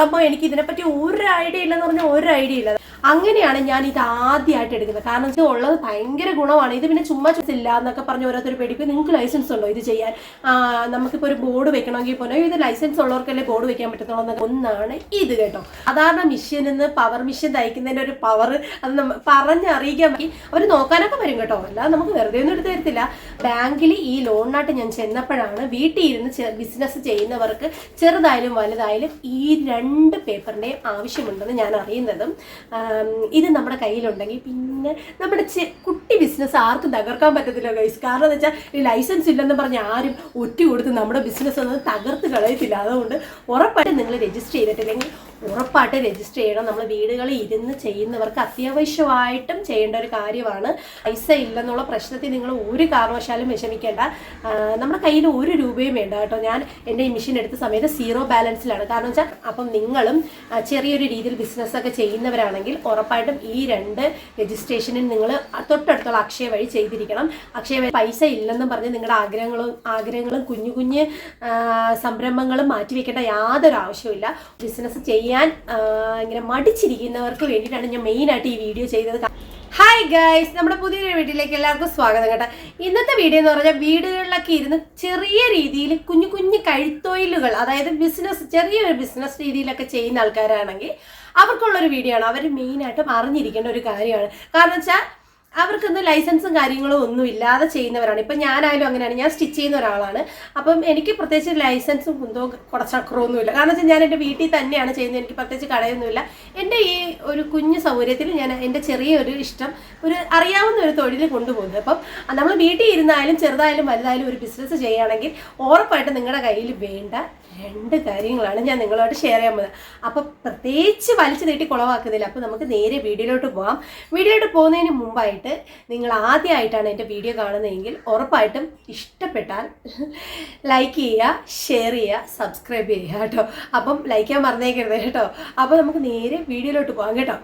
സംഭവം എനിക്ക് ഇതിനെപ്പറ്റി ഒരു ഐഡിയ ഇല്ലെന്ന് പറഞ്ഞാൽ ഒരു ഐഡിയ ഇല്ല. അങ്ങനെയാണ് ഞാൻ ഇത് ആദ്യമായിട്ട് എടുക്കുന്നത്. കാരണം ഇത് ഉള്ളത് ഭയങ്കര ഗുണമാണ്. ഇത് പിന്നെ ചുമ്മാ ഇല്ല എന്നൊക്കെ പറഞ്ഞ് ഓരോരുത്തർ പേടിക്കും. നിങ്ങൾക്ക് ലൈസൻസ് ഉണ്ടോ ഇത് ചെയ്യാൻ? നമുക്കിപ്പോൾ ഒരു ബോർഡ് വെക്കണമെങ്കിൽ പോലും ഇത് ലൈസൻസ് ഉള്ളവർക്കല്ലേ ബോർഡ് വെക്കാൻ പറ്റത്തുള്ളൂ എന്നൊക്കെ ഒന്നാണ് ഇത് കേട്ടോ. സാധാരണ മിഷ്യനിൽ നിന്ന് പവർ മിഷ്യൻ തയ്ക്കുന്നതിന്റെ ഒരു പവർ അത് പറഞ്ഞറിയിക്കാൻ പറ്റി. അവർ നോക്കാനൊക്കെ വരും കേട്ടോ. അല്ലാതെ നമുക്ക് വെറുതെ ഒന്നും എടുത്ത് തരത്തില്ല. ബാങ്കിൽ ഈ ലോണിനായിട്ട് ഞാൻ ചെന്നപ്പോഴാണ് വീട്ടിൽ ഇരുന്ന് ബിസിനസ് ചെയ്യുന്നവർക്ക് ചെറുതായാലും വലുതായാലും ഈ രണ്ട് പേപ്പറിന്റെയും ആവശ്യമുണ്ടെന്ന് ഞാൻ അറിയുന്നതും ഇത് നമ്മുടെ കയ്യിലുണ്ടെങ്കിൽ പിന്നെ നമ്മുടെ കുട്ടി ബിസിനസ് ആർക്കും തകർക്കാൻ പറ്റത്തില്ല ഗൈസ് കാരണം എന്ന് വെച്ചാൽ ലൈസൻസ് ഇല്ലെന്ന് പറഞ്ഞ് ആരും ഒറ്റ കൊടുത്ത് നമ്മുടെ ബിസിനസ് ഒന്നും തകർത്ത് കളയത്തില്ല. അതുകൊണ്ട് ഉറപ്പായിട്ടും നിങ്ങൾ രജിസ്റ്റർ ചെയ്തിട്ടില്ലെങ്കിൽ ഉറപ്പായിട്ട് രജിസ്റ്റർ ചെയ്യണം. നമ്മൾ വീടുകളിൽ ഇരുന്ന് ചെയ്യുന്നവർക്ക് അത്യാവശ്യമായിട്ടും ചെയ്യേണ്ട ഒരു കാര്യമാണ്. പൈസ ഇല്ലെന്നുള്ള പ്രശ്നത്തിൽ നിങ്ങൾ ഒരു കാരണവശാലും വിഷമിക്കേണ്ട. നമ്മുടെ കയ്യിൽ ഒരു രൂപയും വേണ്ട കേട്ടോ. ഞാൻ എന്റെ ഈ മെഷീൻ എടുത്ത സമയത്ത് സീറോ ബാലൻസിലാണ് കാരണം വെച്ചാൽ അപ്പം നിങ്ങളും ചെറിയൊരു രീതിയിൽ ബിസിനസ്സൊക്കെ ചെയ്യുന്നവരാണെങ്കിൽ ഉറപ്പായിട്ടും ഈ രണ്ട് രജിസ്ട്രേഷനും നിങ്ങൾ തൊട്ടടുത്തുള്ള അക്ഷയ വഴി ചെയ്തിരിക്കണം. അക്ഷയ വഴി പൈസ ഇല്ലെന്നും പറഞ്ഞ് നിങ്ങളുടെ ആഗ്രഹങ്ങളും ആഗ്രഹങ്ങളും കുഞ്ഞു കുഞ്ഞ് സംരംഭങ്ങളും മാറ്റിവെക്കേണ്ട യാതൊരു ആവശ്യമില്ല ബിസിനസ് ചെയ്യാൻ ഇങ്ങനെ മടിച്ചിരിക്കുന്നവർക്ക് വേണ്ടിയിട്ടാണ് ഞാൻ മെയിനായിട്ട് ഈ വീഡിയോ ചെയ്തത്. ഹായ് ഗൈസ് നമ്മുടെ പുതിയൊരു വീട്ടിലേക്ക് എല്ലാവർക്കും സ്വാഗതം കേട്ടോ. ഇന്നത്തെ വീഡിയോ എന്ന് പറഞ്ഞാൽ വീടുകളിലൊക്കെ ഇരുന്ന് ചെറിയ രീതിയിൽ കുഞ്ഞു കുഞ്ഞു കഴുത്തൊയിലുകൾ അതായത് ബിസിനസ് ചെറിയൊരു ബിസിനസ് രീതിയിലൊക്കെ ചെയ്യുന്ന ആൾക്കാരാണെങ്കിൽ അവർക്കുള്ളൊരു വീഡിയോ ആണ്. അവർ മെയിനായിട്ടും അറിഞ്ഞിരിക്കേണ്ട ഒരു കാര്യമാണ്. കാരണം വെച്ചാൽ അവർക്കൊന്നും ലൈസൻസും കാര്യങ്ങളും ഒന്നും ഇല്ലാതെ ചെയ്യുന്നവരാണ്. ഇപ്പം ഞാനായാലും അങ്ങനെയാണ്. ഞാൻ സ്റ്റിച്ച് ചെയ്യുന്ന ഒരാളാണ്. അപ്പം എനിക്ക് പ്രത്യേകിച്ച് ലൈസൻസും കുന്തോ കുടച്ചക്രമൊന്നുമില്ല കാരണം വെച്ചാൽ ഞാൻ എന്റെ വീട്ടിൽ തന്നെയാണ് ചെയ്യുന്നത്. എനിക്ക് പ്രത്യേകിച്ച് കടയൊന്നുമില്ല എന്റെ ഈ ഒരു കുഞ്ഞു സൗകര്യത്തിൽ ഞാൻ എന്റെ ചെറിയൊരു ഇഷ്ടം ഒരു അറിയാവുന്ന ഒരു തൊഴിൽ കൊണ്ടുപോകുന്നത്. അപ്പം നമ്മൾ വീട്ടിൽ ഇരുന്നായാലും ചെറുതായാലും വലുതായാലും ഒരു ബിസിനസ് ചെയ്യുകയാണെങ്കിൽ ഉറപ്പായിട്ട് നിങ്ങളുടെ കയ്യിൽ വേണ്ട രണ്ട് കാര്യങ്ങളാണ് ഞാൻ നിങ്ങളോട് ഷെയർ ചെയ്യാൻ പോകുന്നത്. അപ്പോൾ പ്രത്യേകിച്ച് വലിച്ചു നീട്ടി കുളവാക്കുന്നില്ല. അപ്പോൾ നമുക്ക് നേരെ വീഡിയോയിലോട്ട് പോകാം വീഡിയോയിലോട്ട് പോകുന്നതിന് മുമ്പായിട്ട് നിങ്ങൾ ആദ്യമായിട്ടാണ് എന്റെ വീഡിയോ കാണുന്നതെങ്കിൽ ഉറപ്പായിട്ടും ഇഷ്ടപ്പെട്ടാൽ ലൈക്ക് ചെയ്യുക ഷെയർ ചെയ്യുക സബ്സ്ക്രൈബ് ചെയ്യുക കേട്ടോ. അപ്പം ലൈക്ക് ചെയ്യാൻ മറന്നേക്കരുത് കേട്ടോ. അപ്പോൾ നമുക്ക് നേരെ വീഡിയോയിലോട്ട് പോകാം കേട്ടോ.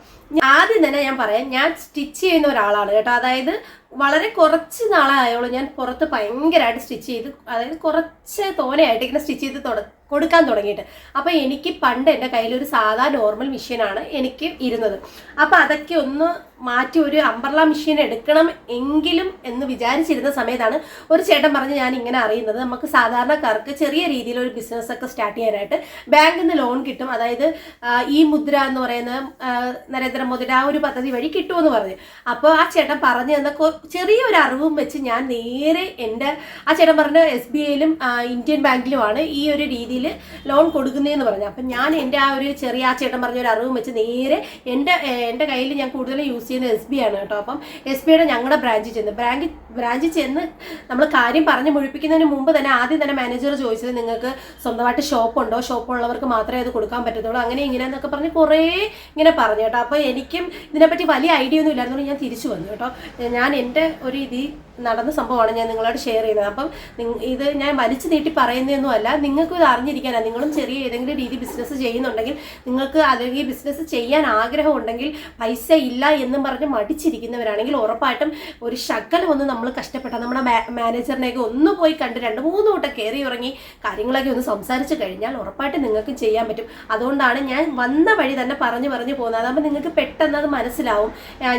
ആദ്യം തന്നെ ഞാൻ പറയാം ഞാൻ സ്റ്റിച്ച് ചെയ്യുന്ന ഒരാളാണ് കേട്ടോ. അതായത് വളരെ കുറച്ച് നാളായോളൂ ഞാൻ പുറത്ത് ഭയങ്കരമായിട്ട് സ്റ്റിച്ച് ചെയ്ത് അതായത് കുറച്ച് തോനെയായിട്ട് ഇങ്ങനെ സ്റ്റിച്ച് ചെയ്ത് തുട കൊടുക്കാൻ തുടങ്ങിയിട്ട്. അപ്പോൾ എനിക്ക് പണ്ട് എന്റെ കയ്യിൽ ഒരു സാധാ നോർമൽ മെഷീനാണ് എനിക്ക് ഇരുന്നത്. അപ്പോൾ അതൊക്കെ ഒന്ന് മാറ്റി ഒരു അംബർല മെഷീൻ എടുക്കണം എങ്കിലും എന്ന് വിചാരിച്ചിരുന്ന സമയത്താണ് ഒരു ചേട്ടൻ പറഞ്ഞ് ഞാൻ ഇങ്ങനെ അറിയുന്നത്. നമുക്ക് സാധാരണക്കാർക്ക് ചെറിയ രീതിയിൽ ഒരു ബിസിനസ് ഒക്കെ സ്റ്റാർട്ട് ചെയ്യാനായിട്ട് ബാങ്കിൽ നിന്ന് ലോൺ കിട്ടും. അതായത് ഈ മുദ്ര എന്ന് പറയുന്ന നരേന്ദ്രമോദിയുടെ ആ ഒരു പദ്ധതി വഴി കിട്ടുമെന്ന് പറഞ്ഞു. അപ്പോൾ ആ ചേട്ടൻ പറഞ്ഞു തന്ന ചെറിയ ചെറിയൊരു അറിവും വെച്ച് ഞാൻ നേരെ എന്റെ ആ ചേട്ടൻ പറഞ്ഞ എസ് ബി ഐയിലും ഇന്ത്യൻ ബാങ്കിലുമാണ് ഈ ഒരു രീതിയിൽ ലോൺ കൊടുക്കുന്നതെന്ന് പറഞ്ഞു അപ്പം ഞാൻ എന്റെ ആ ഒരു ചെറിയ ആ ചേട്ടൻ പറഞ്ഞ ഒരു അറിവും വെച്ച് നേരെ എന്റെ എന്റെ കയ്യിൽ ഞാൻ കൂടുതലും യൂസ് ചെയ്യുന്നത് എസ് ബി ആണ് കേട്ടോ. അപ്പം എസ് ബിയുടെ ഞങ്ങളുടെ ബ്രാഞ്ചിൽ ചെന്ന് ബ്രാഞ്ച് ബ്രാഞ്ചിൽ ചെന്ന് നമ്മൾ കാര്യം പറഞ്ഞ് മുഴിപ്പിക്കുന്നതിന് മുമ്പ് തന്നെ ആദ്യം തന്നെ മാനേജർ ചോദിച്ചത് നിങ്ങൾക്ക് സ്വന്തമായിട്ട് ഷോപ്പ് ഉണ്ടോ? ഷോപ്പ് ഉള്ളവർക്ക് മാത്രമേ അത് കൊടുക്കാൻ പറ്റത്തുള്ളൂ. അങ്ങനെ ഇങ്ങനെ എന്നൊക്കെ പറഞ്ഞ് കുറേ ഇങ്ങനെ പറഞ്ഞു കേട്ടോ. അപ്പോൾ എനിക്കും ഇതിനെപ്പറ്റി വലിയ ഐഡിയ ഒന്നും ഇല്ലായിരുന്നു ഞാൻ തിരിച്ചു വന്നു കേട്ടോ. ഞാൻ എന്റെ ഒരു ഇതിൽ നടന്ന സംഭവമാണ് ഞാൻ നിങ്ങളോട് ഷെയർ ചെയ്യുന്നത് അപ്പം ഇത് ഞാൻ വലിച്ചു നീട്ടി പറയുന്നതൊന്നുമല്ല നിങ്ങൾക്കും ഇത് അറിഞ്ഞിരിക്കാനാണ് നിങ്ങളും ചെറിയ ഏതെങ്കിലും രീതി ബിസിനസ് ചെയ്യുന്നുണ്ടെങ്കിൽ നിങ്ങൾക്ക് അല്ലെങ്കിൽ ബിസിനസ് ചെയ്യാൻ ആഗ്രഹമുണ്ടെങ്കിൽ പൈസ ഇല്ല എന്നും പറഞ്ഞ് മടിച്ചിരിക്കുന്നവരാണെങ്കിൽ ഉറപ്പായിട്ടും ഒരു ശകലം ഒന്ന് നമ്മൾ കഷ്ടപ്പെട്ട നമ്മുടെ മാനേജറിനെയൊക്കെ ഒന്ന് പോയി കണ്ട് രണ്ട് മൂന്ന് വട്ടം കയറി ഇറങ്ങി കാര്യങ്ങളൊക്കെ ഒന്ന് സംസാരിച്ച് കഴിഞ്ഞാൽ ഉറപ്പായിട്ട് നിങ്ങൾക്ക് ചെയ്യാൻ പറ്റും. അതുകൊണ്ടാണ് ഞാൻ വന്ന വഴി തന്നെ പറഞ്ഞു പറഞ്ഞു പോകുന്നത്. അതാകുമ്പോൾ നിങ്ങൾക്ക് പെട്ടെന്ന് അത് മനസ്സിലാവും.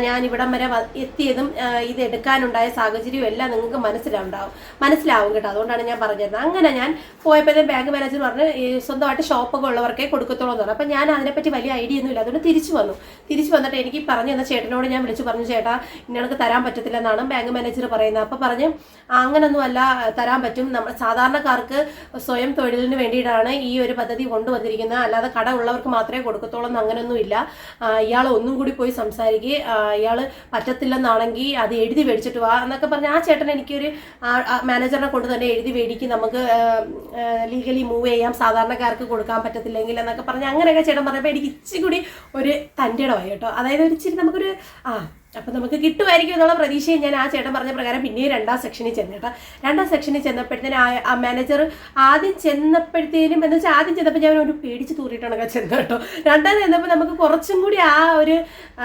ഞാൻ ഇവിടം വരെ എത്തിയതും ഇത് എടുക്കാനുണ്ടായ സാഹചര്യവും എല്ലാം നിങ്ങൾക്ക് മനസ്സിലാവുണ്ടാവും മനസ്സിലാവും കേട്ടോ. അതുകൊണ്ടാണ് ഞാൻ പറഞ്ഞത് അങ്ങനെ ഞാൻ പോയപ്പോഴത്തെ ബാങ്ക് മാനേജർ പറഞ്ഞ് സ്വന്തമായിട്ട് ഷോപ്പൊക്കെ ഉള്ളവർക്കേ കൊടുക്കത്തുള്ളൂ എന്ന് പറഞ്ഞു. അപ്പം ഞാൻ അതിനെപ്പറ്റി വലിയ ഐഡിയ ഒന്നുമില്ല. അതുകൊണ്ട് തിരിച്ചു വന്നു. തിരിച്ചു വന്നിട്ട് എനിക്ക് പറഞ്ഞു തന്ന ചേട്ടനോട് ഞാൻ വിളിച്ചു പറഞ്ഞു ചേട്ടാ ഇന്നണക്ക് തരാൻ പറ്റത്തില്ല എന്നാണ് ബാങ്ക് മാനേജർ പറയുന്നത്. അപ്പോൾ പറഞ്ഞു അങ്ങനൊന്നും അല്ല തരാൻ പറ്റും. നമ്മൾ സാധാരണക്കാർക്ക് സ്വയം തൊഴിലിന് വേണ്ടിയിട്ടാണ് ഈ ഒരു പദ്ധതി കൊണ്ടുവന്നിരിക്കുന്നത്. അല്ലാതെ കട ഉള്ളവർക്ക് മാത്രമേ കൊടുക്കത്തുള്ളൂ എന്ന് അങ്ങനൊന്നും ഇല്ല. ഇയാൾ ഒന്നും കൂടി പോയി സംസാരിക്കുക ഇയാൾ പറ്റത്തില്ലെന്നാണെങ്കിൽ അത് എഴുതി മേടിച്ചിട്ട് വാ. എന്നൊക്കെ പറഞ്ഞ് ആ ചേട്ടൻ എനിക്കൊരു മാനേജറിനെ കൊണ്ട് തന്നെ എഴുതി മേടിക്കും. നമുക്ക് ലീഗലി മൂവ് ചെയ്യാം. സാധാരണക്കാർക്ക് കൊടുക്കാൻ പറ്റത്തില്ലെങ്കിൽ എന്നൊക്കെ പറഞ്ഞ് അങ്ങനെയൊക്കെ ചേട്ടൻ പറഞ്ഞപ്പോൾ എനിക്ക് ഇച്ചിരി കൂടി ഒരു തന്റെ ഇടമായി കേട്ടോ. അതായത് ഒരു ഇച്ചിരി നമുക്കൊരു ആ അപ്പം നമുക്ക് കിട്ടുമായിരിക്കും എന്നുള്ള പ്രതീക്ഷയും ഞാൻ ആ ചേട്ടൻ പറഞ്ഞ പ്രകാരം പിന്നെയും രണ്ടാം സെക്ഷനിൽ ചെന്നിട്ട് രണ്ടാം സെക്ഷനിൽ ചെന്നപ്പോഴത്തേനും ആ- മാനേജർ ആദ്യം ചെന്നപ്പോഴത്തേനും എന്ന് വെച്ചാൽ ആദ്യം ചെന്നപ്പോൾ ഞാൻ ഒരു പേടിച്ച് തൂറിയിട്ടാണ് ചെന്നത് കേട്ടോ. രണ്ടാമത് ചെന്നപ്പോൾ നമുക്ക് കുറച്ചും കൂടി ആ ഒരു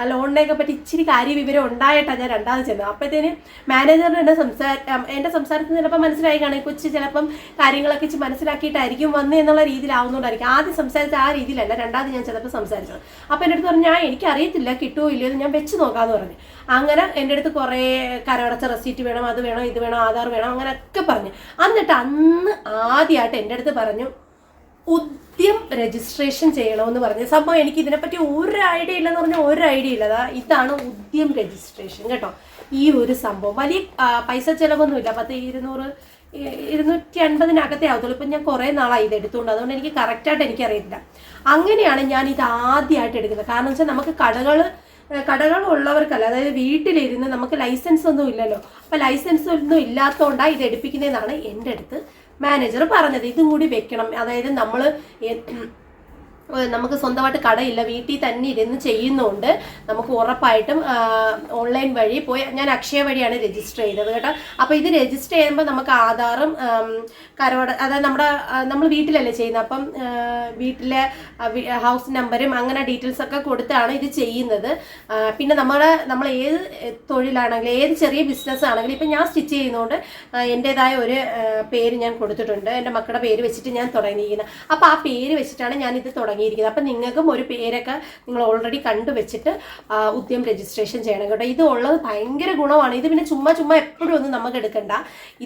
ലോണിനെയൊക്കെ പറ്റി ഇച്ചിരി കാര്യ വിവരം ഉണ്ടായിട്ടാണ് ഞാൻ രണ്ടാമത് ചെന്നത്. അപ്പോഴത്തേനും മാനേജറിന് എന്റെ സംസാര എന്റെ സംസാരത്തിൽ ചിലപ്പോൾ മനസ്സിലായി കാണും. കൊച്ചു ചിലപ്പം കാര്യങ്ങളൊക്കെ ഇച്ചിരി മനസ്സിലാക്കിയിട്ടായിരിക്കും വന്ന് എന്നുള്ള രീതിയിലാവുന്നതുകൊണ്ടായിരിക്കും ആദ്യം സംസാരിച്ച ആ രീതിയിലല്ല രണ്ടാമത് ഞാൻ ചിലപ്പോൾ സംസാരിച്ചത്. അപ്പോൾ എന്റെ അടുത്ത് പറഞ്ഞു ഞാൻ എനിക്കറിയത്തില്ല കിട്ടുമോ ഇല്ലയോ എന്ന് ഞാൻ വെച്ച് നോക്കാമെന്ന് പറഞ്ഞു. അങ്ങനെ എന്റെ അടുത്ത് കുറേ കരമടച്ച റെസീറ്റ് വേണം അത് വേണം ഇത് വേണം ആധാർ വേണം അങ്ങനെയൊക്കെ പറഞ്ഞു. എന്നിട്ട് അന്ന് ആദ്യമായിട്ട് എന്റെ അടുത്ത് പറഞ്ഞു ഉദ്യം രജിസ്ട്രേഷൻ ചെയ്യണമെന്ന് പറഞ്ഞു. സംഭവം എനിക്ക് ഇതിനെപ്പറ്റി ഒരു ഐഡിയ ഇല്ലെന്ന് പറഞ്ഞാൽ ഒരു ഐഡിയ ഇല്ല. ദാ ഇതാണ് ഉദ്യം രജിസ്ട്രേഷൻ കേട്ടോ. ഈ ഒരു സംഭവം. വലിയ പൈസ ചിലവൊന്നുമില്ല. പത്ത് ഇരുന്നൂറ് ഇരുന്നൂറ്റി അൻപതിനകത്തേ ആവത്തുള്ളൂ. ഇപ്പം ഞാൻ കുറേ നാളായി ഇത് എടുത്തുകൊണ്ട്. അതുകൊണ്ട് എനിക്ക് കറക്റ്റായിട്ട് എനിക്കറിയില്ല അങ്ങനെയാണ് ഞാൻ ഇത് ആദ്യമായിട്ട് എടുക്കുന്നത്. കാരണം വെച്ചാൽ നമുക്ക് കടകൾ കടകൾ ഉള്ളവർക്കല്ല അതായത് വീട്ടിലിരുന്ന് നമുക്ക് ലൈസൻസ് ഒന്നും ഇല്ലല്ലോ. അപ്പം ലൈസൻസ് ഒന്നും ഇല്ലാത്തതുകൊണ്ടാണ് ഇത് എടുപ്പിക്കുന്നതെന്നാണ് എന്റെ അടുത്ത് മാനേജർ പറഞ്ഞത്. ഇതും കൂടി വെക്കണം. അതായത് നമ്മൾ നമുക്ക് സ്വന്തമായിട്ട് കടയില്ല വീട്ടിൽ തന്നെ ഇരുന്ന് ചെയ്യുന്നുണ്ട്. നമുക്ക് ഉറപ്പായിട്ടും ഓൺലൈൻ വഴി പോയി. ഞാൻ അക്ഷയ വഴിയാണ് രജിസ്റ്റർ ചെയ്തത് കേട്ടോ. അപ്പോൾ ഇത് രജിസ്റ്റർ ചെയ്യുമ്പോൾ നമുക്ക് ആധാറും ആം, കരവട അതായത് നമ്മുടെ നമ്മൾ വീട്ടിലല്ലേ ചെയ്യുന്നത്. അപ്പം വീട്ടിലെ ഹൗസ് നമ്പരും അങ്ങനെ ഡീറ്റെയിൽസ് ഒക്കെ കൊടുത്താണ് ഇത് ചെയ്യുന്നത്. പിന്നെ നമ്മുടെ നമ്മൾ ഏത് തൊഴിലാണെങ്കിലും ഏത് ചെറിയ ബിസിനസ് ആണെങ്കിലും ഇപ്പം ഞാൻ സ്റ്റിച്ച് ചെയ്യുന്നതുകൊണ്ട് എന്റേതായ ഒരു പേര് ഞാൻ കൊടുത്തിട്ടുണ്ട്. എന്റെ മക്കളുടെ പേര് വെച്ചിട്ട് ഞാൻ തുടങ്ങിയിരിക്കുന്നത്. അപ്പോൾ ആ പേര് വെച്ചിട്ടാണ് ഞാൻ ഇത് തുടങ്ങിയിരിക്കുന്നത് അപ്പം നിങ്ങൾക്കും ഒരു പേരൊക്കെ നിങ്ങൾ ഓൾറെഡി കണ്ടുവച്ചിട്ട് ഉദ്യം രജിസ്ട്രേഷൻ ചെയ്യണം കേട്ടോ. ഇത് ഉള്ളത് ഭയങ്കര ഗുണമാണ്. ഇത് പിന്നെ ചുമ്മാ ചുമ്മാ എപ്പോഴും ഒന്നും നമുക്ക് എടുക്കണ്ട.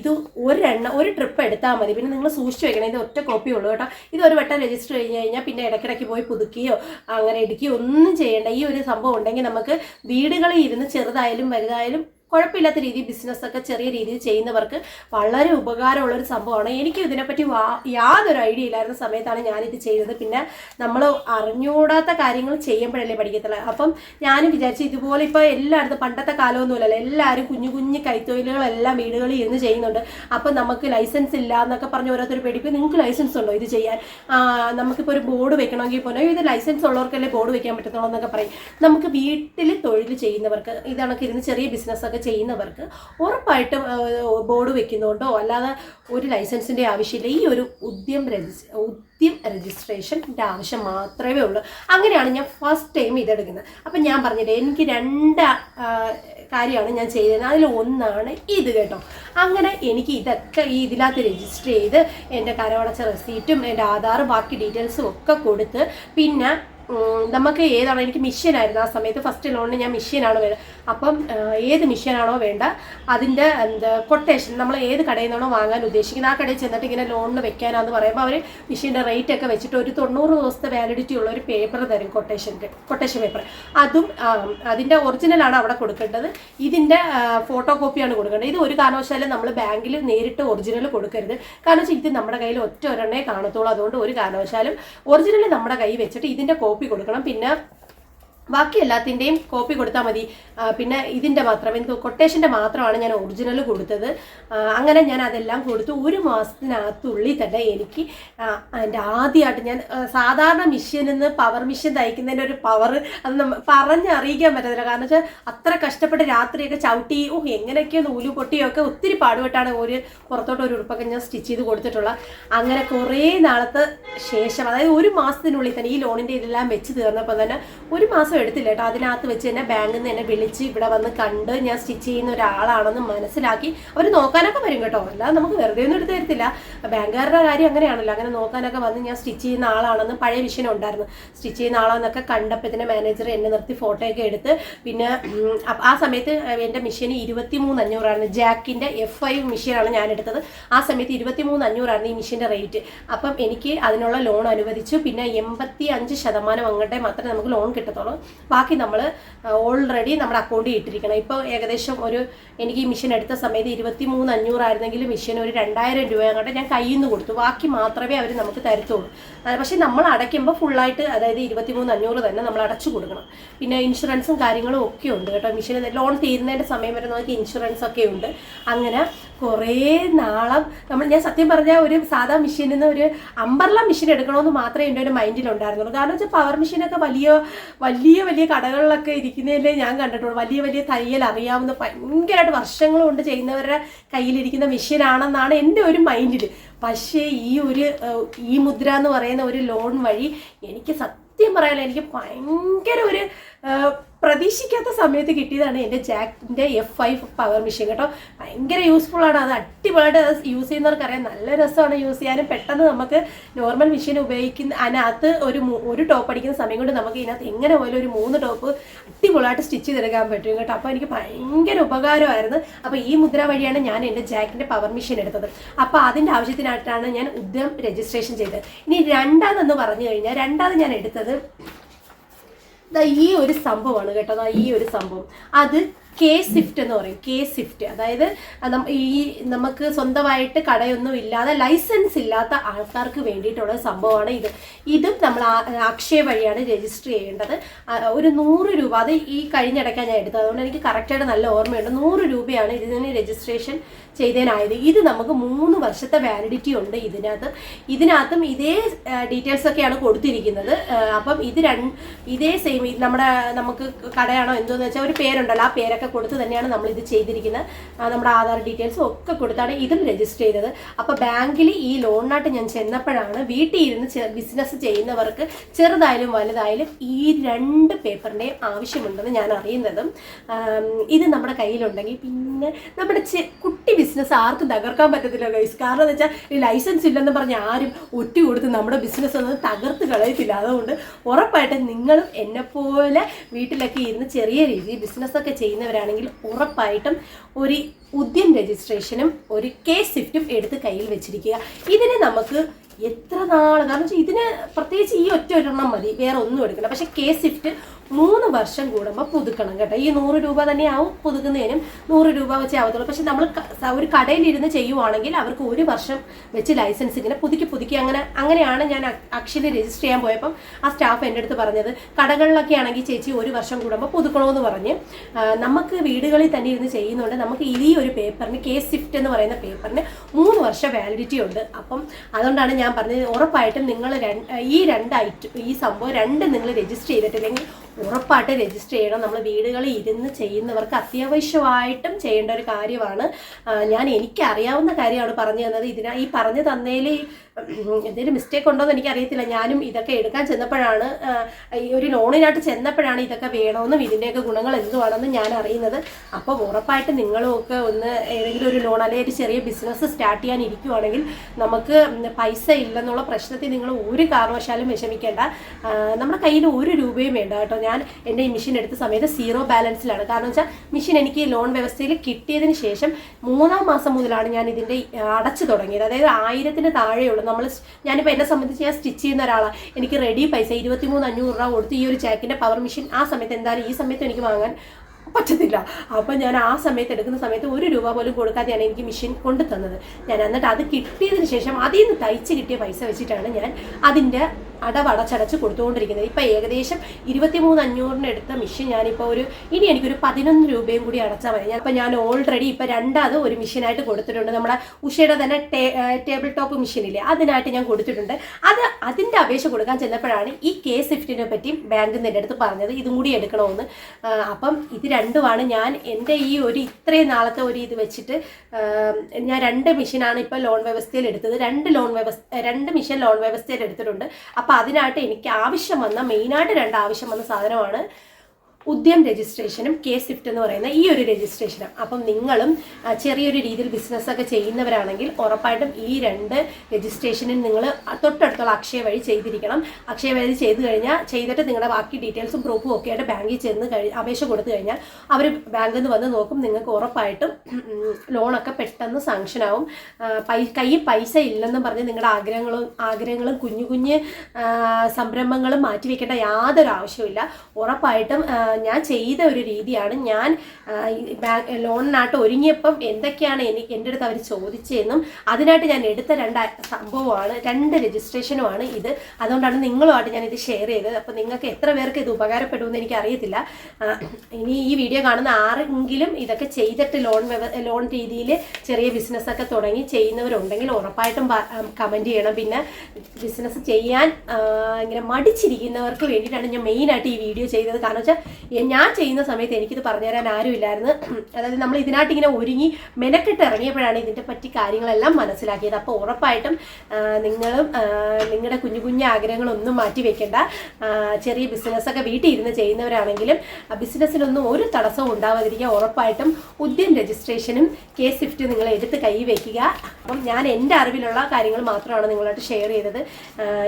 ഇത് ഒരെണ്ണം ഒരു ട്രിപ്പ് എടുത്താൽ മതി. പിന്നെ നിങ്ങൾ സൂക്ഷിച്ച് വെക്കണം. ഇത് ഒറ്റ കോപ്പി ഉള്ളൂ കേട്ടോ. ഇത് ഒരു വട്ടം രജിസ്റ്റർ കഴിഞ്ഞ് കഴിഞ്ഞാൽ പിന്നെ ഇടയ്ക്കിടയ്ക്ക് പോയി പുതുക്കിയോ അങ്ങനെ എടുക്കുകയോ ഒന്നും ചെയ്യേണ്ട. ഈ ഒരു സംഭവം ഉണ്ടെങ്കിൽ നമുക്ക് വീടുകളിൽ ഇരുന്ന് ചെറുതായാലും വലുതായാലും കുഴപ്പമില്ലാത്ത രീതിയിൽ ബിസിനസ്സൊക്കെ ചെറിയ രീതിയിൽ ചെയ്യുന്നവർക്ക് വളരെ ഉപകാരമുള്ള ഒരു സംഭവമാണ്. എനിക്ക് ഇതിനെപ്പറ്റി വാ യാതൊരു ഐഡിയ ഇല്ലായിരുന്ന സമയത്താണ് ഞാനിത് ചെയ്തത്. പിന്നെ നമ്മൾ അറിഞ്ഞുകൂടാത്ത കാര്യങ്ങൾ ചെയ്യുമ്പോഴല്ലേ പഠിക്കത്തുള്ളൂ. അപ്പം ഞാനും വിചാരിച്ചു ഇതുപോലെ ഇപ്പോൾ എല്ലായിടത്തും പണ്ടത്തെ കാലമൊന്നുമില്ലല്ലോ. എല്ലാവരും കുഞ്ഞു കുഞ്ഞു കൈത്തൊഴിലുകളെല്ലാം വീടുകളിൽ ഇരുന്ന് ചെയ്യുന്നുണ്ട്. അപ്പം നമുക്ക് ലൈസൻസ് ഇല്ല എന്നൊക്കെ പറഞ്ഞ് ഓരോരുത്തർ പേടിക്കും നിങ്ങൾക്ക് ലൈസൻസ് ഉണ്ടോ ഇത് ചെയ്യാൻ? നമുക്കിപ്പോൾ ഒരു ബോർഡ് വെക്കണമെങ്കിൽ പോലും ഇത് ലൈസൻസ് ഉള്ളവർക്കല്ലേ ബോർഡ് വെക്കാൻ പറ്റത്തുള്ളൂ എന്നൊക്കെ പറയും. നമുക്ക് വീട്ടിൽ തൊഴിൽ ചെയ്യുന്നവർക്ക് ഇതണക്ക് ഇരുന്ന് ചെറിയ ബിസിനസ്സൊക്കെ ചെയ്യുന്നവർക്ക് ഉറപ്പായിട്ടും ബോർഡ് വെക്കുന്നതുകൊണ്ടോ അല്ലാതെ ഒരു ലൈസൻസിന്റെ ആവശ്യമില്ല. ഈ ഒരു ഉദ്യം ഉദ്യം രജിസ്ട്രേഷന്റെ ആവശ്യം മാത്രമേ ഉള്ളൂ. അങ്ങനെയാണ് ഞാൻ ഫസ്റ്റ് ടൈം ഇതെടുക്കുന്നത്. അപ്പം ഞാൻ പറഞ്ഞില്ലേ എനിക്ക് രണ്ട് കാര്യമാണ് ഞാൻ ചെയ്തത്. അതിൽ ഒന്നാണ് ഇത് കേട്ടോ. അങ്ങനെ എനിക്ക് ഇതൊക്കെ ഈ ഇതിനകത്ത് രജിസ്റ്റർ ചെയ്ത് എന്റെ കരമടച്ച റെസീറ്റും എന്റെ ആധാർ ബാക്കി ഡീറ്റെയിൽസും ഒക്കെ കൊടുത്ത് പിന്നെ നമുക്ക് ഏതാണ്? എനിക്ക് മിഷ്യനായിരുന്നു ആ സമയത്ത് ഫസ്റ്റ് ലോണിന് ഞാൻ മിഷ്യനാണ് വേണ്ടത് അപ്പം ഏത് മിഷ്യനാണോ വേണ്ട അതിന്റെ എന്താ കൊട്ടേഷൻ നമ്മൾ ഏത് കടയിൽ നിന്നാണോ വാങ്ങാൻ ഉദ്ദേശിക്കുന്നത് ആ കടയിൽ ചെന്നിട്ട് ഇങ്ങനെ ലോണിന് വെക്കാനാന്ന് പറയുമ്പോൾ അവർ മിഷ്യന്റെ റേറ്റ് ഒക്കെ വെച്ചിട്ട് ഒരു തൊണ്ണൂറ് ദിവസത്തെ വാലിഡിറ്റി ഉള്ള ഒരു പേപ്പർ തരും കൊട്ടേഷൻ കൊട്ടേഷൻ പേപ്പർ അതും അതിന്റെ ഒറിജിനലാണ് അവിടെ കൊടുക്കേണ്ടത്. ഇതിന്റെ ഫോട്ടോ കോപ്പിയാണ് കൊടുക്കേണ്ടത്. ഇത് ഒരു കാരണവശാലും നമ്മൾ ബാങ്കിൽ നേരിട്ട് ഒറിജിനൽ കൊടുക്കരുത്. കാരണം വെച്ചാൽ ഇത് നമ്മുടെ കയ്യിൽ ഒറ്റ ഒരെണ്ണേ കാണത്തുള്ളൂ. അതുകൊണ്ട് ഒരു കാരണവശാലും ഒറിജിനൽ നമ്മുടെ കൈ വെച്ചിട്ട് ഇതിന്റെ കോപ്പി കൊടുക്കണം. പിന്നെ ബാക്കി എല്ലാത്തിന്റെയും കോപ്പി കൊടുത്താൽ മതി. പിന്നെ ഇതിന്റെ മാത്രം എന്ത് കൊട്ടേഷന്റെ മാത്രമാണ് ഞാൻ ഒറിജിനൽ കൊടുത്തത്. അങ്ങനെ ഞാൻ അതെല്ലാം കൊടുത്തു. ഒരു മാസത്തിനകത്തുള്ളിൽ തന്നെ എനിക്ക് എന്റെ ആദ്യമായിട്ട് ഞാൻ സാധാരണ മിഷ്യനിൽ നിന്ന് പവർ മിഷ്യൻ തയ്ക്കുന്നതിന്റെ ഒരു പവർ അത് പറഞ്ഞ് പറഞ്ഞറിയിക്കാൻ പറ്റത്തില്ല. കാരണം വെച്ചാൽ അത്ര കഷ്ടപ്പെട്ട് രാത്രിയൊക്കെ ചവിട്ടി ഓ എങ്ങനെയൊക്കെയോ നൂൽ പൊട്ടിയൊക്കെ ഒത്തിരി പാടുപെട്ടാണ് ഒരു പുറത്തോട്ട് ഒരു ഉടുപ്പൊക്കെ ഞാൻ സ്റ്റിച്ച് ചെയ്ത് കൊടുത്തിട്ടുള്ള. അങ്ങനെ കുറേ നാളത്തെ ശേഷം അതായത് ഒരു മാസത്തിനുള്ളിൽ തന്നെ ഈ ലോണിന്റെ ഇതെല്ലാം വെച്ച് തീർന്നപ്പോൾ തന്നെ ഒരു മാസം എടുത്തില്ല കേട്ടോ. അതിനകത്ത് വെച്ച് തന്നെ ബാങ്കിൽ നിന്ന് എന്നെ വിളിച്ച് ഇവിടെ വന്ന് കണ്ട് ഞാൻ സ്റ്റിച്ച് ചെയ്യുന്ന ഒരാളാണെന്ന് മനസ്സിലാക്കി അവർ നോക്കാനൊക്കെ വരും കേട്ടോ. അല്ലാതെ നമുക്ക് വെറുതെ ഒന്നും എടുത്ത് തരത്തില്ല. ബാങ്കുകാരുടെ കാര്യം അങ്ങനെയാണല്ലോ. അങ്ങനെ നോക്കാനൊക്കെ വന്ന് ഞാൻ സ്റ്റിച്ച് ചെയ്യുന്ന ആളാണെന്ന് പഴയ വിഷയം ഉണ്ടായിരുന്നു. സ്റ്റിച്ച് ചെയ്യുന്ന ആളാണെന്നൊക്കെ കണ്ടപ്പോഴത്തേന് മാനേജർ എന്നെ നിർത്തി ഫോട്ടോയൊക്കെ എടുത്ത് പിന്നെ ആ സമയത്ത് എന്റെ മിഷ്യന് ഇരുപത്തി മൂന്ന് അഞ്ഞൂറായിരുന്നു ജാക്കിന്റെ എഫ് ഐ മിഷ്യനാണ് ഞാൻ എടുത്തത്. ആ സമയത്ത് ഇരുപത്തി മൂന്ന് അഞ്ഞൂറായിരുന്നു ഈ മിഷ്യന്റെ റേറ്റ് അപ്പം എനിക്ക് അതിനുള്ള ലോൺ അനുവദിച്ചു. പിന്നെ എൺപത്തി അഞ്ച് ശതമാനം അങ്ങോട്ടേ മാത്രമേ നമുക്ക് ലോൺ കിട്ടത്തുള്ളൂ. ബാക്കി നമ്മൾ ഓൾറെഡി നമ്മുടെ അക്കൗണ്ടിൽ ഇട്ടിരിക്കണം. ഇപ്പോൾ ഏകദേശം ഒരു എനിക്ക് ഈ മിഷൻ എടുത്ത സമയത്ത് ഇരുപത്തി മൂന്ന് അഞ്ഞൂറായിരുന്നെങ്കിൽ മിഷൻ ഒരു രണ്ടായിരം രൂപ അങ്ങോട്ട് ഞാൻ കയ്യിൽ നിന്ന് കൊടുത്തു. ബാക്കി മാത്രമേ അവർ നമുക്ക് തരത്തുള്ളൂ. പക്ഷേ നമ്മൾ അടയ്ക്കുമ്പോൾ ഫുള്ളായിട്ട് അതായത് ഇരുപത്തി മൂന്ന് അഞ്ഞൂറ് തന്നെ നമ്മൾ അടച്ചു കൊടുക്കണം. പിന്നെ ഇൻഷുറൻസും കാര്യങ്ങളും ഒക്കെ ഉണ്ട് കേട്ടോ. മിഷീൻ ലോൺ തീരുന്നതിന്റെ സമയം വരെ നമുക്ക് ഇൻഷുറൻസ് ഒക്കെ ഉണ്ട്. അങ്ങനെ കുറേ നാളം നമ്മൾ ഞാൻ സത്യം പറഞ്ഞാൽ ഒരു സാധാ മെഷീനിൽ നിന്ന് ഒരു അമ്പർല മെഷീൻ എടുക്കണമെന്ന് മാത്രമേ എന്റെ ഒരു മൈൻഡിലുണ്ടായിരുന്നുള്ളൂ കാരണം വെച്ചാൽ പവർ മെഷീനൊക്കെ വലിയ വലിയ വലിയ കടകളിലൊക്കെ ഇരിക്കുന്നതിലേ ഞാൻ കണ്ടിട്ടുള്ളൂ. വലിയ വലിയ തയ്യൽ അറിയാവുന്ന ഭയങ്കരമായിട്ട് വർഷങ്ങൾ കൊണ്ട് ചെയ്യുന്നവരുടെ കയ്യിലിരിക്കുന്ന മെഷീനാണെന്നാണ് എന്റെ ഒരു മൈൻഡിൽ പക്ഷേ ഈ ഒരു ഈ മുദ്ര എന്ന് പറയുന്ന ഒരു ലോൺ വഴി എനിക്ക് സത്യം പറയാൻ എനിക്ക് ഭയങ്കര ഒരു പ്രതീക്ഷിക്കാത്ത സമയത്ത് കിട്ടിയതാണ് എന്റെ ജാക്കിന്റെ എഫ് ഫൈവ് പവർ മെഷീൻ കേട്ടോ. ഭയങ്കര യൂസ്ഫുൾ ആണ്. അത് അടിപൊളിയായിട്ട് യൂസ് ചെയ്യുന്നവർക്കറിയാം. നല്ല രസമാണ് യൂസ് ചെയ്യാനും. പെട്ടെന്ന് നമുക്ക് നോർമൽ മെഷീൻ ഉപയോഗിക്കുന്ന അതിനകത്ത് ഒരു ഒരു ടോപ്പ് അടിക്കുന്ന സമയം കൊണ്ട് നമുക്ക് ഇതിനകത്ത് എങ്ങനെ പോലും ഒരു മൂന്ന് ടോപ്പ് അടിപൊളിയായിട്ട് സ്റ്റിച്ച് ചെയ്തെടുക്കാൻ പറ്റും കേട്ടോ. അപ്പോൾ എനിക്ക് ഭയങ്കര ഉപകാരമായിരുന്നു. അപ്പോൾ ഈ മുദ്ര വഴിയാണ് ഞാൻ എന്റെ ജാക്കിന്റെ പവർ മെഷീൻ എടുത്തത്. അപ്പോൾ അതിന്റെ ആവശ്യത്തിനായിട്ടാണ് ഞാൻ ഉദ്യം രജിസ്ട്രേഷൻ ചെയ്തത്. ഇനി രണ്ടാമെന്ന് പറഞ്ഞു കഴിഞ്ഞാൽ രണ്ടാമത് ഞാൻ എടുത്തത് ദാ ഈ ഒരു സംഭവമാണ് കേട്ടോ. ദാ ഈ ഒരു സംഭവം. അത് കെ സ്വിഫ്റ്റ് എന്ന് പറയും. കെ സ്വിഫ്റ്റ് അതായത് ഈ നമുക്ക് സ്വന്തമായിട്ട് കടയൊന്നും ഇല്ലാതെ ലൈസൻസ് ഇല്ലാത്ത ആൾക്കാർക്ക് വേണ്ടിയിട്ടുള്ള സംഭവമാണ് ഇത്. ഇതും നമ്മൾ അക്ഷയ വഴിയാണ് രജിസ്റ്റർ ചെയ്യേണ്ടത്. ഒരു നൂറ് രൂപ. അത് ഈ കഴിഞ്ഞിടയ്ക്കാണ് ഞാൻ എടുത്തത്. അതുകൊണ്ട് എനിക്ക് കറക്റ്റായിട്ട് നല്ല ഓർമ്മയുണ്ട്. നൂറ് രൂപയാണ് ഇതിന് രജിസ്ട്രേഷൻ ചെയ്തതിനായത് ഇത് നമുക്ക് മൂന്ന് വർഷത്തെ വാലിഡിറ്റി ഉണ്ട് ഇതിനകത്ത്. ഇതിനകത്തും ഇതേ ഡീറ്റെയിൽസ് ഒക്കെയാണ് കൊടുത്തിരിക്കുന്നത്. അപ്പം ഇത് രണ്ട് ഇതേ സെയിം നമ്മുടെ നമുക്ക് കടയാണോ എന്തോന്ന് വെച്ചാൽ ഒരു പേരുണ്ടല്ലോ. ആ പേരൊക്കെ കൊടുത്ത് തന്നെയാണ് നമ്മൾ ഇത് ചെയ്തിരിക്കുന്നത് നമ്മുടെ ആധാർ ഡീറ്റെയിൽസും ഒക്കെ കൊടുത്താണ് ഇതും രജിസ്റ്റർ ചെയ്തത്. അപ്പോൾ ബാങ്കിൽ ഈ ലോണിനായിട്ട് ഞാൻ ചെന്നപ്പോഴാണ് വീട്ടിൽ ഇരുന്ന് ബിസിനസ് ചെയ്യുന്നവർക്ക് ചെറുതായാലും വലുതായാലും ഈ രണ്ട് പേപ്പറിന്റെയും ആവശ്യമുണ്ടെന്ന് ഞാൻ അറിയുന്നതും ഇത് നമ്മുടെ കയ്യിലുണ്ടെങ്കിൽ പിന്നെ നമ്മുടെ കുട്ടി ബിസിനസ് ആർക്കും തകർക്കാൻ പറ്റത്തില്ല ഗൈസ് കാരണം എന്ന് വെച്ചാൽ ഈ ലൈസൻസ് ഇല്ലെന്ന് പറഞ്ഞ് ആരും ഒറ്റ കൊടുത്ത് നമ്മുടെ ബിസിനസ് ഒന്നും തകർത്ത് കളയത്തില്ല. അതുകൊണ്ട് ഉറപ്പായിട്ടും നിങ്ങളും എന്നെപ്പോലെ വീട്ടിലൊക്കെ ഇരുന്ന് ചെറിയ രീതിയിൽ ബിസിനസ്സൊക്കെ ചെയ്യുന്നവരാണെങ്കിൽ ഉറപ്പായിട്ടും ഒരു ഉദ്യം രജിസ്ട്രേഷനും ഒരു കേസ് സ്വിഫ്റ്റും എടുത്ത് കയ്യിൽ വെച്ചിരിക്കുക. ഇതിനെ നമുക്ക് എത്ര നാൾ കാരണം വെച്ചാൽ ഇതിന് പ്രത്യേകിച്ച് ഈ ഒറ്റ ഒരെണ്ണം മതി. വേറെ ഒന്നും എടുക്കണം പക്ഷേ കേസ് സ്വിഫ്റ്റ് മൂന്ന് വർഷം കൂടുമ്പോൾ പുതുക്കണം കേട്ടോ. ഈ നൂറ് രൂപ തന്നെയാവും പുതുക്കുന്നതിനും നൂറ് രൂപ വെച്ചേ ആവത്തുള്ളൂ. പക്ഷെ നമ്മൾ ഒരു കടയിലിരുന്ന് ചെയ്യുവാണെങ്കിൽ അവർക്ക് ഒരു വർഷം വെച്ച് ലൈസൻസ് ഇങ്ങനെ പുതുക്കി പുതുക്കി അങ്ങനെ അങ്ങനെയാണ് ഞാൻ അക്ഷയിൽ രജിസ്റ്റർ ചെയ്യാൻ പോയപ്പം ആ സ്റ്റാഫ് എന്റെ അടുത്ത് പറഞ്ഞത് കടകളിലൊക്കെ ആണെങ്കിൽ ചേച്ചി ഒരു വർഷം കൂടുമ്പോൾ പുതുക്കണമെന്ന് പറഞ്ഞ് നമുക്ക് വീടുകളിൽ തന്നെ ഇരുന്ന് ചെയ്യുന്നുണ്ട് നമുക്ക് ഈ ഒരു പേപ്പറിന് കേസ് സിഫ്റ്റ് എന്ന് പറയുന്ന പേപ്പറിന് മൂന്ന് വർഷം വാലിഡിറ്റി ഉണ്ട്. അപ്പം അതുകൊണ്ടാണ് ഞാൻ പറഞ്ഞത് ഉറപ്പായിട്ടും നിങ്ങൾ ഈ രണ്ട് ഐറ്റം ഈ സംഭവം രണ്ട് നിങ്ങൾ രജിസ്റ്റർ ചെയ്തിട്ടില്ലെങ്കിൽ ഉറപ്പായിട്ട് രജിസ്റ്റർ ചെയ്യണം. നമ്മൾ വീടുകളിൽ ഇരുന്ന് ചെയ്യുന്നവർക്ക് അത്യാവശ്യമായിട്ടും ചെയ്യേണ്ട ഒരു കാര്യമാണ്. ഞാൻ എനിക്കറിയാവുന്ന കാര്യമാണ് പറഞ്ഞു തന്നത്. ഇതിനാ ഈ പറഞ്ഞു തന്നതിൽ എന്തെങ്കിലും മിസ്റ്റേക്ക് ഉണ്ടോ എന്ന് എനിക്കറിയത്തില്ല. ഞാനും ഇതൊക്കെ എടുക്കാൻ ചെന്നപ്പോഴാണ് ഈ ഒരു ലോണിനായിട്ട് ചെന്നപ്പോഴാണ് ഇതൊക്കെ വേണമെന്നും ഇതിന്റെയൊക്കെ ഗുണങ്ങൾ എന്തുവാണെന്നും ഞാൻ അറിയുന്നത്. അപ്പോൾ ഉറപ്പായിട്ട് നിങ്ങളും ഒക്കെ ഒന്ന് ഏതെങ്കിലും ഒരു ലോൺ അല്ലെങ്കിൽ ഒരു ചെറിയ ബിസിനസ് സ്റ്റാർട്ട് ചെയ്യാൻ ഇരിക്കുവാണെങ്കിൽ നമുക്ക് പൈസ ഇല്ലെന്നുള്ള പ്രശ്നത്തിൽ നിങ്ങൾ ഒരു കാരണവശാലും വിഷമിക്കേണ്ട. നമ്മുടെ കയ്യിൽ ഒരു രൂപയും വേണ്ട കേട്ടോ. ഞാൻ എന്റെ ഈ മെഷീൻ എടുത്ത സമയത്ത് സീറോ ബാലൻസിലാണ് കാരണം വെച്ചാൽ മെഷീൻ എനിക്ക് ലോൺ വ്യവസ്ഥയിൽ കിട്ടിയതിന് ശേഷം മൂന്നാം മാസം മുതലാണ് ഞാൻ ഇതിന്റെ അടച്ചു തുടങ്ങിയത്. അതായത് ആയിരത്തിന് താഴെയുള്ളൂ നമ്മൾ ഞാനിപ്പോൾ എന്നെ സംബന്ധിച്ച് ഞാൻ സ്റ്റിച്ച് ചെയ്യുന്ന ഒരാളാണ് എനിക്ക് റെഡി പൈസ ഇരുപത്തിമൂന്ന് അഞ്ഞൂറ് രൂപ കൊടുത്ത് ഈ ഒരു ജാക്കിന്റെ പവർ മെഷീൻ ആ സമയത്ത് എന്തായാലും ഈ സമയത്ത് എനിക്ക് വാങ്ങാൻ പറ്റത്തില്ല. അപ്പം ഞാൻ ആ സമയത്ത് എടുക്കുന്ന സമയത്ത് ഒരു രൂപ പോലും കൊടുക്കാതെയാണ് എനിക്ക് മെഷീൻ കൊണ്ടു തന്നത് ഞാൻ എന്നിട്ട് അത് കിട്ടിയതിന് ശേഷം അതിൽ നിന്ന് തയ്ച്ച് കിട്ടിയ പൈസ വെച്ചിട്ടാണ് ഞാൻ അതിന്റെ അടവടച്ചടച്ച് കൊടുത്തുകൊണ്ടിരിക്കുന്നത്. ഇപ്പം ഏകദേശം ഇരുപത്തിമൂന്ന് അഞ്ഞൂറിന് എടുത്ത മെഷീൻ ഞാനിപ്പോൾ ഒരു ഇനി എനിക്കൊരു പതിനൊന്ന് രൂപയും കൂടി അടച്ചാൽ മതി. ഞാൻ ഇപ്പം ഞാൻ ഓൾറെഡി ഇപ്പം രണ്ടാമത് ഒരു മെഷീനായിട്ട് കൊടുത്തിട്ടുണ്ട്. നമ്മുടെ ഉഷയുടെ തന്നെ ടേബിൾ ടോപ്പ് മെഷീനില്ലേ അതിനായിട്ട് ഞാൻ കൊടുത്തിട്ടുണ്ട്. അത് അതിന്റെ അപേക്ഷ കൊടുക്കാൻ ചെന്നപ്പോഴാണ് ഈ കെ സ്വിഫ്റ്റിനെ പറ്റി നിന്ന് എന്റെ അടുത്ത് പറഞ്ഞത്. ഇതും കൂടി എടുക്കണമെന്ന് അപ്പം ഇത് രണ്ടുമാണ് ഞാൻ എന്റെ ഈ ഒരു ഇത്രയും നാളത്തെ ഒരു ഇത് വെച്ചിട്ട് ഞാൻ രണ്ട് മെഷീനാണ് ഇപ്പോൾ ലോൺ വ്യവസ്ഥയിൽ എടുത്തത്. രണ്ട് ലോൺ വ്യവസ്ഥ രണ്ട് മെഷീൻ ലോൺ വ്യവസ്ഥയിൽ എടുത്തിട്ടുണ്ട്. അപ്പോൾ അതിനായിട്ട് എനിക്ക് ആവശ്യം വന്ന മെയിനായിട്ട് രണ്ട് ആവശ്യം വന്ന സാധനമാണ് ഉദ്യം രജിസ്ട്രേഷനും കെ സ്വിഫ്റ്റ് എന്ന് പറയുന്ന ഈ ഒരു രജിസ്ട്രേഷനും. അപ്പം നിങ്ങളും ചെറിയൊരു രീതിയിൽ ബിസിനസ്സൊക്കെ ചെയ്യുന്നവരാണെങ്കിൽ ഉറപ്പായിട്ടും ഈ രണ്ട് രജിസ്ട്രേഷനും നിങ്ങൾ തൊട്ടടുത്തുള്ള അക്ഷയ വഴി ചെയ്തിരിക്കണം. അക്ഷയ വഴി ചെയ്ത് കഴിഞ്ഞാൽ ചെയ്തിട്ട് നിങ്ങളുടെ ബാക്കി ഡീറ്റെയിൽസും പ്രൂഫും ഒക്കെ ആയിട്ട് ബാങ്കിൽ ചെന്ന് കഴി അപേക്ഷ കൊടുത്തു കഴിഞ്ഞാൽ അവർ ബാങ്കിൽ നിന്ന് വന്ന് നോക്കും നിങ്ങൾക്ക് ഉറപ്പായിട്ടും ലോണൊക്കെ പെട്ടെന്ന് സാങ്ഷൻ ആവും. പൈ കയ്യിൽ പൈസ ഇല്ലെന്നും പറഞ്ഞ് നിങ്ങളുടെ ആഗ്രഹങ്ങളും ആഗ്രഹങ്ങളും കുഞ്ഞു കുഞ്ഞ് സംരംഭങ്ങളും മാറ്റിവെക്കേണ്ട യാതൊരു ആവശ്യമില്ല ഉറപ്പായിട്ടും ഞാൻ ചെയ്ത ഒരു രീതിയാണ്. ഞാൻ ലോണിനായിട്ട് ഒരുങ്ങിയപ്പം എന്തൊക്കെയാണ് എനിക്ക് എന്റെ അടുത്ത് അവർ ചോദിച്ചതെന്നും അതിനായിട്ട് ഞാൻ എടുത്ത രണ്ട് സംഭവമാണ് രണ്ട് രജിസ്ട്രേഷനുമാണ് ഇത്. അതുകൊണ്ടാണ് നിങ്ങളുമായിട്ട് ഞാൻ ഇത് ഷെയർ ചെയ്തത്. അപ്പോൾ നിങ്ങൾക്ക് എത്ര പേർക്ക് ഇത് ഉപകാരപ്പെടുമെന്ന് എനിക്ക് അറിയത്തില്ല. ഇനി ഈ വീഡിയോ കാണുന്ന ആരെങ്കിലും ഇതൊക്കെ ചെയ്തിട്ട് ലോൺ ലോൺ രീതിയിൽ ചെറിയ ബിസിനസ്സൊക്കെ തുടങ്ങി ചെയ്യുന്നവരുണ്ടെങ്കിൽ ഉറപ്പായിട്ടും കമന്റ് ചെയ്യണം. പിന്നെ ബിസിനസ് ചെയ്യാൻ ഇങ്ങനെ മടിച്ചിരിക്കുന്നവർക്ക് വേണ്ടിയിട്ടാണ് ഞാൻ മെയിനായിട്ട് ഈ വീഡിയോ ചെയ്തത്. കാരണം വെച്ചാൽ ഞാൻ ചെയ്യുന്ന സമയത്ത് എനിക്കിത് പറഞ്ഞുതരാൻ ആരുമില്ലായിരുന്നു. അതായത് നമ്മൾ ഇതിനായിട്ട് ഇങ്ങനെ ഒരുങ്ങി മെനക്കെട്ട് ഇറങ്ങിയപ്പോഴാണ് ഇതിന്റെ പറ്റി കാര്യങ്ങളെല്ലാം മനസ്സിലാക്കിയത്. അപ്പോൾ ഉറപ്പായിട്ടും നിങ്ങളും നിങ്ങളുടെ കുഞ്ഞു കുഞ്ഞു ആഗ്രഹങ്ങളൊന്നും മാറ്റി വെക്കേണ്ട. ചെറിയ ബിസിനസ്സൊക്കെ വീട്ടിൽ ഇരുന്ന് ചെയ്യുന്നവരാണെങ്കിലും ബിസിനസ്സിനൊന്നും ഒരു തടസ്സവും ഉണ്ടാവാതിരിക്കുക. ഉറപ്പായിട്ടും ഉദ്യം രജിസ്ട്രേഷനും കെ സ്വിഫ്റ്റ് നിങ്ങൾ എടുത്ത് കൈ വെക്കുക അപ്പം ഞാൻ എന്റെ അറിവിലുള്ള കാര്യങ്ങൾ മാത്രമാണ് നിങ്ങളായിട്ട് ഷെയർ ചെയ്തത്.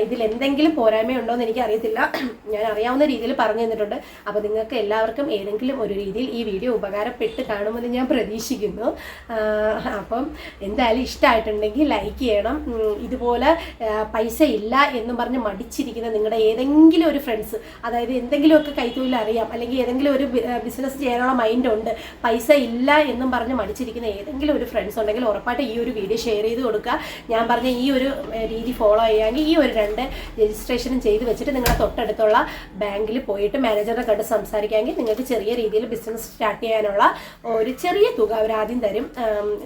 ഇതിൽ എന്തെങ്കിലും പോരായ്മയുണ്ടോ എന്ന് എനിക്ക് അറിയത്തില്ല ഞാൻ അറിയാവുന്ന രീതിയിൽ പറഞ്ഞു തന്നിട്ടുണ്ട്. അപ്പോൾ നിങ്ങൾക്ക് എല്ലാവർക്കും ഏതെങ്കിലും ഒരു രീതിയിൽ ഈ വീഡിയോ ഉപകാരപ്പെട്ട് കാണുമെന്ന് ഞാൻ പ്രതീക്ഷിക്കുന്നു. അപ്പം എന്തായാലും ഇഷ്ടമായിട്ടുണ്ടെങ്കിൽ ലൈക്ക് ചെയ്യണം. ഇതുപോലെ പൈസ ഇല്ല എന്ന് പറഞ്ഞ് മടിച്ചിരിക്കുന്ന നിങ്ങളുടെ ഏതെങ്കിലും ഒരു ഫ്രണ്ട്സ് അതായത് എന്തെങ്കിലുമൊക്കെ കൈത്തൊഴിൽ അറിയാം അല്ലെങ്കിൽ ഏതെങ്കിലും ഒരു ബിസിനസ് ചെയ്യാനുള്ള മൈൻഡ് ഉണ്ട് പൈസ ഇല്ല എന്നും പറഞ്ഞ് മടിച്ചിരിക്കുന്ന ഏതെങ്കിലും ഒരു ഫ്രണ്ട്സ് ഉണ്ടെങ്കിൽ ഉറപ്പായിട്ട് ഈ ഒരു വീഡിയോ ഷെയർ ചെയ്ത് കൊടുക്കുക. ഞാൻ പറഞ്ഞ ഈ ഒരു രീതി ഫോളോ ചെയ്യാമെങ്കിൽ ഈ ഒരു രണ്ട് രജിസ്ട്രേഷനും ചെയ്ത് വെച്ചിട്ട് നിങ്ങളുടെ തൊട്ടടുത്തുള്ള ബാങ്കിൽ പോയിട്ട് മാനേജറിനെ കണ്ട് സംസാരിക്കാമെങ്കിൽ നിങ്ങൾക്ക് ചെറിയ രീതിയിൽ ബിസിനസ് സ്റ്റാർട്ട് ചെയ്യാനുള്ള ഒരു ചെറിയ തുക അവർ ആദ്യം തരും.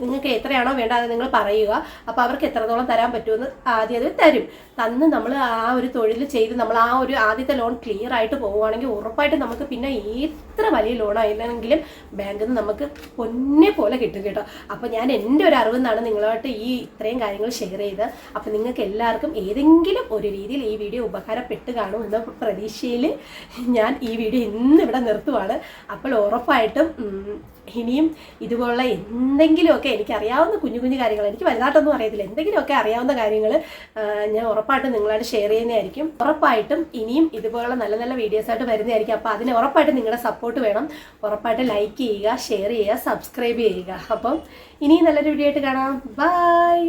നിങ്ങൾക്ക് എത്രയാണോ വേണ്ടത് അത് നിങ്ങൾ പറയുക. അപ്പോൾ അവർക്ക് എത്രത്തോളം തരാൻ പറ്റുമെന്ന് ആദ്യം അത് തരും. തന്ന് നമ്മൾ ആ ഒരു തൊഴിൽ ചെയ്ത് നമ്മൾ ആ ഒരു ആദ്യത്തെ ലോൺ ക്ലിയർ ആയിട്ട് പോവുകയാണെങ്കിൽ ഉറപ്പായിട്ട് നമുക്ക് പിന്നെ എത്ര വലിയ ലോൺ ആയില്ലെങ്കിലും ബാങ്കിൽ നിന്ന് നമുക്ക് പൊന്നെ പോലെ കിട്ടും കേട്ടോ. അപ്പോൾ ഞാൻ എന്റെ ഒരു അറിവ് നിന്നാണ് നിങ്ങളുമായിട്ട് ഈ ഇത്രയും കാര്യങ്ങൾ ഷെയർ ചെയ്ത് അപ്പം നിങ്ങൾക്ക് എല്ലാവർക്കും ഏതെങ്കിലും ഒരു രീതിയിൽ ഈ വീഡിയോ ഉപകാരപ്പെട്ട് എന്ന പ്രതീക്ഷയിൽ ഞാൻ ഈ വീഡിയോ ഇന്നിവിടെ നിർത്തുവാണ്. അപ്പോൾ ഉറപ്പായിട്ടും ഇനിയും ഇതുപോലുള്ള എന്തെങ്കിലുമൊക്കെ എനിക്ക് അറിയാവുന്ന കുഞ്ഞു കുഞ്ഞു കാര്യങ്ങൾ എനിക്ക് വലുതായിട്ടൊന്നും അറിയത്തില്ല എന്തെങ്കിലുമൊക്കെ അറിയാവുന്ന കാര്യങ്ങൾ ഞാൻ ഉറപ്പായിട്ടും നിങ്ങളായിട്ട് ഷെയർ ചെയ്യുന്നതായിരിക്കും. ഉറപ്പായിട്ടും ഇനിയും ഇതുപോലുള്ള നല്ല നല്ല വീഡിയോസ് ആയിട്ട് വരുന്നതായിരിക്കും. അപ്പോൾ അതിന് ഉറപ്പായിട്ടും നിങ്ങളുടെ സപ്പോർട്ട് വേണം. ഉറപ്പായിട്ട് ലൈക്ക് ചെയ്യുക ഷെയർ ചെയ്യുക സബ്സ്ക്രൈബ് ചെയ്യുക. അപ്പം ഇനിയും നല്ലൊരു വീഡിയോ ആയിട്ട് കാണാം. ബൈ